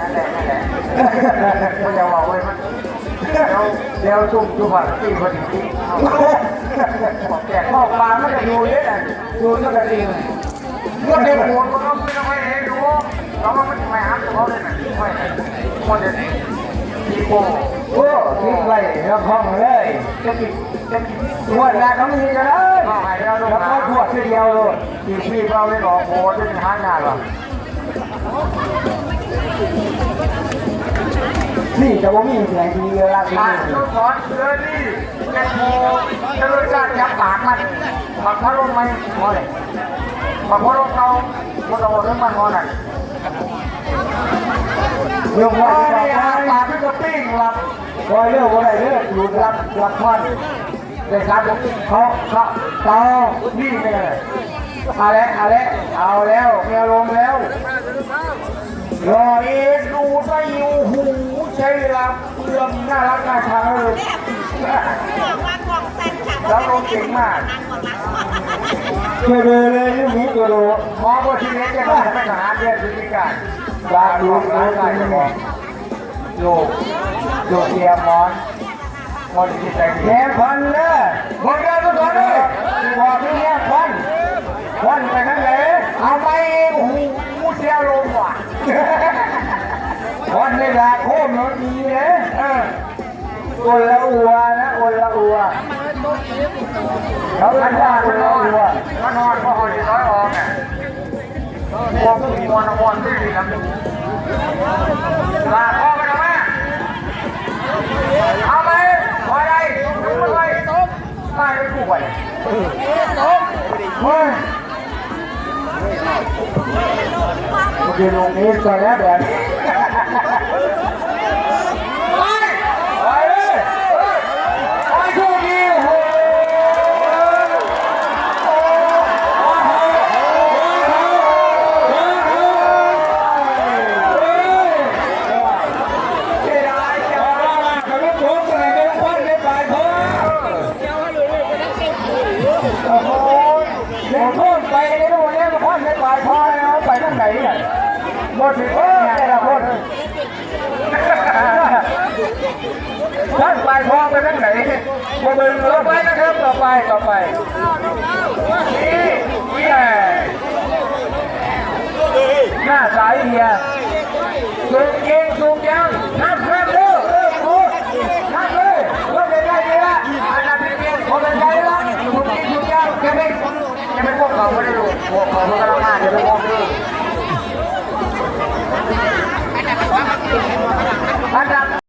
นั่นแหละนั่นแหละมันจะบอกไว้มันเดี๋ยวเดี๋ยวซุ่มจุบันตีคนจริงบอกแจกข้าวปลาไม่ได้อยู่เนะอยู่เท่ากันเองก็เด็กหัวมันก็ไม่ต้องให้ดูแล้วมันไม่ไม่หักเขาเลยนะไม่มันจะตีโป้โอ้ทิ้งไว้แล้วห้องเลยจะกินจะกินงวดหน้าเขามีกันเลยแล้วกแล้วนะเขวดทีเดียวเลยพี่พี่เราไม่บอกโอ้จะหางาหรอ นี่แต่ว่ามีแสงทีเวลาที่อ่านี่ต้องสอนเรื่อนี้แกโมจะรู้จักยับปากมันปักพระลงไหมพอเลยปักพระลงเราพวกเราเรื่องมันงอนั่นยกพอว่าเนี่ยบอกว่าปากพี่ก็ปิ้งหลับคอยเลือกว่าอะไรเลือกหลุดรับรับควันแต่ครับเขาเขาเตานี่เป็นไงเอาแล้วเอาแล้วเอาแล้วเมียลงแล้วรอเอ็นดูซะอยู่ หูใช้ลำเปลืองน่ารักน่าชังเลยแล้วลงเก่งมากเจอเลยลูกนี้เจอเลยหมอบอกทีนี้จะมาไม่ทหารเดือนพฤศจิกายนบาดูดูกันจะบอกโยกโยกเกียร์มอนมอนที่ใจดีแง่พันเลยบอกได้ก็สอนเลยบอกพี่แง่พันพันไปนั่น พันในราโคมรถดีเลยเออคนละอัวนะคนละอัวเขาเป็นนนว่าอนคมันนละอัวมันอนเพราะหอยน้อยออกอะพวกผู้นอนนอนไม่ดีแล้วลาพ่อไปทำไมเอาไปพอได้ดูมันไปตายไปกูไปเฮ้ยโอเคลงนี้ก่อนแล้วแบบ ไปทางไหนเนี่ยหมดถึงเอเอออแต่ละละคนนท่านไปพร้อมไปทางไหนมาเบิ่งต่อไปนะครับต่อไปต่อไปนี่นี่แหน้าสายเฮียสูงเก่งสูงยังนับนับเร็วเออครูนับเลยว่าเป็นไงดีละอันนั้นเป็นเรื่องพอเป็นไงละถูกที่ถูกยากแกไม่แกไม่พวกเขาไม่ได้รู้พวกเขาไม่กำลัง